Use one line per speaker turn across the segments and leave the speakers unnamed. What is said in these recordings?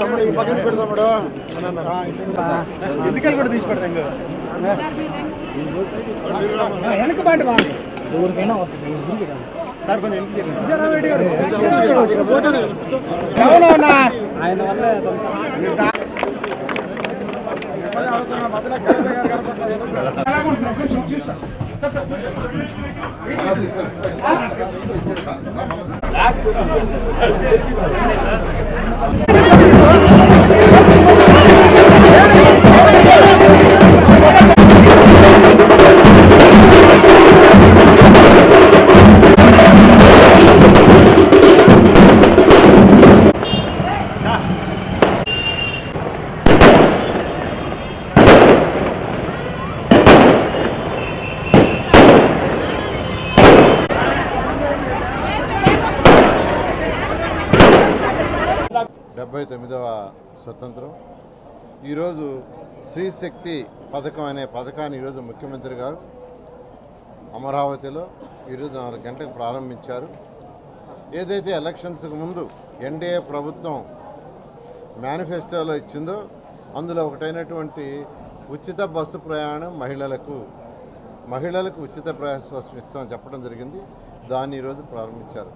తమ్ముడు ఈ పక్కన పెట్టు తమ్ముడు ఎందుకని కూడా తీసి పెడతాం ఇంకా సార్ కొంచెం ఆయన వల్ల Tá Thank you.
డెబ్బై తొమ్మిదవ స్వతంత్రం. ఈరోజు శ్రీశక్తి పథకం అనే పథకాన్ని ఈరోజు ముఖ్యమంత్రి గారు అమరావతిలో ఈరోజు నాలుగు గంటలకు ప్రారంభించారు. ఏదైతే ఎలక్షన్స్కి ముందు ఎన్డీఏ ప్రభుత్వం మేనిఫెస్టోలో ఇచ్చిందో అందులో ఒకటైనటువంటి ఉచిత బస్సు ప్రయాణం మహిళలకు మహిళలకు ఉచిత ప్రయాణ బస్సు ఇస్తామని చెప్పడం జరిగింది. దాన్ని ఈరోజు ప్రారంభించారు.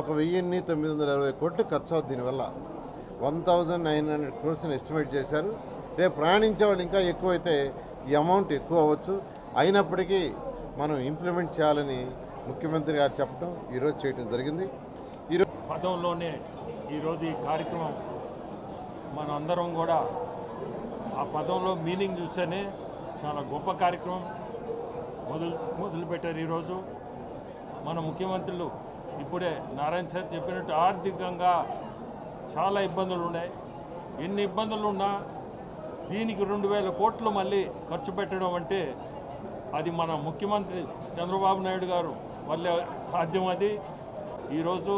ఒక వెయ్యిన్ని తొమ్మిది వందల ఇరవై కోట్లు ఖర్చు అవుతుంది దీనివల్ల. వన్ థౌజండ్ నైన్ హండ్రెడ్ క్రోర్స్ని ఎస్టిమేట్ చేశారు. రేపు ప్రయాణించే వాళ్ళు ఇంకా ఎక్కువైతే ఈ అమౌంట్ ఎక్కువ అవ్వచ్చు. అయినప్పటికీ మనం ఇంప్లిమెంట్ చేయాలని ముఖ్యమంత్రి గారు చెప్పడం ఈరోజు చేయడం జరిగింది. ఈరోజు
పదంలోనే ఈరోజు ఈ కార్యక్రమం మనం అందరం కూడా ఆ పదంలో మీనింగ్ చూస్తేనే చాలా గొప్ప కార్యక్రమం మొదలు మొదలుపెట్టారు ఈరోజు. మన ముఖ్యమంత్రులు ఇప్పుడే నారాయణ సార్ చెప్పినట్టు ఆర్థికంగా చాలా ఇబ్బందులు ఉన్నాయి. ఎన్ని ఇబ్బందులు ఉన్నా దీనికి రెండు వేల కోట్లు మళ్ళీ ఖర్చు పెట్టడం అంటే అది మన ముఖ్యమంత్రి చంద్రబాబు నాయుడు గారు వల్లే సాధ్యం అది. ఈరోజు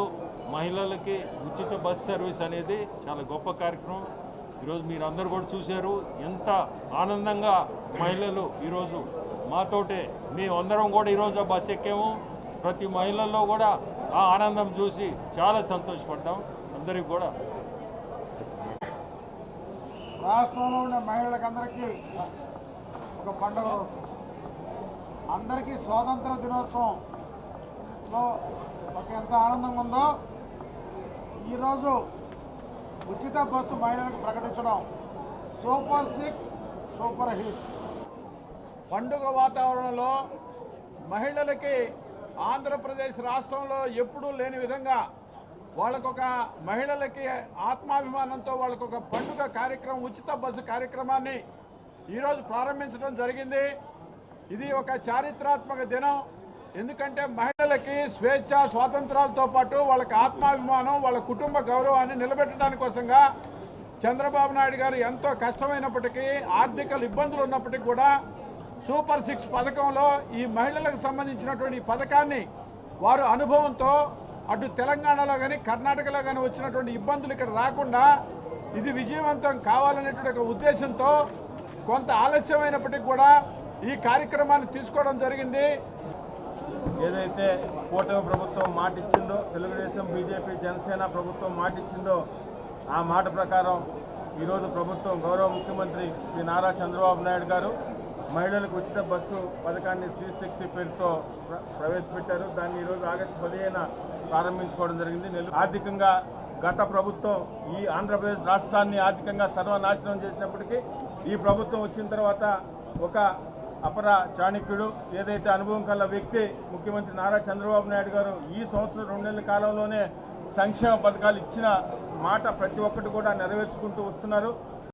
మహిళలకి ఉచిత బస్ సర్వీస్ అనేది చాలా గొప్ప కార్యక్రమం. ఈరోజు మీరు అందరు కూడా చూశారు ఎంత ఆనందంగా మహిళలు ఈరోజు మాతోటే మేమందరం కూడా ఈరోజు ఆ బస్ ఎక్కాము. ప్రతి మహిళల్లో కూడా ఆ ఆనందం చూసి చాలా సంతోషపడ్డాం. అందరికి కూడా.
రాష్ట్రంలో ఉండే మహిళలకందరికీ ఒక పండుగ రోజు. అందరికీ స్వాతంత్ర దినోత్సవంలో ఒక ఎంత ఆనందంగా ఉందో ఈరోజు ఉచిత బస్సు మహిళలకు ప్రకటించడం. Super six super hit.
పండుగ వాతావరణంలో మహిళలకి ఆంధ్రప్రదేశ్ రాష్ట్రంలో ఎప్పుడూ లేని విధంగా వాళ్ళకొక మహిళలకి ఆత్మాభిమానంతో వాళ్ళకొక పండుగ కార్యక్రమం ఉచిత బస్సు కార్యక్రమాన్ని ఈరోజు ప్రారంభించడం జరిగింది. ఇది ఒక చారిత్రాత్మక దినం. ఎందుకంటే మహిళలకి స్వేచ్ఛ స్వాతంత్రాలతో పాటు వాళ్ళకి ఆత్మాభిమానం వాళ్ళ కుటుంబ గౌరవాన్ని నిలబెట్టడానికి కోసంగా చంద్రబాబు నాయుడు గారు ఎంతో కష్టమైనప్పటికీ ఆర్థిక ఇబ్బందులు ఉన్నప్పటికీ కూడా సూపర్ సిక్స్ పథకంలో ఈ మహిళలకు సంబంధించినటువంటి పథకాన్ని వారు అనుభవంతో అటు తెలంగాణలో కానీ కర్ణాటకలో కానీ వచ్చినటువంటి ఇబ్బందులు ఇక్కడ రాకుండా ఇది విజయవంతం కావాలనేటువంటి ఒక ఉద్దేశంతో కొంత ఆలస్యమైనప్పటికీ కూడా ఈ కార్యక్రమాన్ని తీసుకోవడం జరిగింది.
ఏదైతే కూటమి ప్రభుత్వం మాట ఇచ్చిందో తెలుగుదేశం బీజేపీ జనసేన ప్రభుత్వం మాట ఇచ్చిందో ఆ మాట ప్రకారం ఈరోజు ప్రభుత్వం గౌరవ ముఖ్యమంత్రి శ్రీ నారా చంద్రబాబు నాయుడు గారు మహిళలకు ఉచిత బస్సు పథకాన్ని శ్రీశక్తి పేరుతో ప్ర- ప్రవేశపెట్టారు. దాన్ని ఈరోజు ఆగస్టు పదిహేన ప్రారంభించుకోవడం జరిగింది. ఆర్థికంగా గత ప్రభుత్వం ఈ ఆంధ్రప్రదేశ్ రాష్ట్రాన్ని ఆర్థికంగా సర్వనాశనం చేసినప్పటికీ ఈ ప్రభుత్వం వచ్చిన తర్వాత ఒక అపర చాణక్యుడు ఏదైతే అనుభవం కల వ్యక్తి ముఖ్యమంత్రి నారా చంద్రబాబు నాయుడు గారు ఈ సంవత్సరం రెండు నెలల కాలంలోనే సంక్షేమ పథకాలు ఇచ్చిన మాట ప్రతి ఒక్కటి కూడా నెరవేర్చుకుంటూ వస్తున్నారు.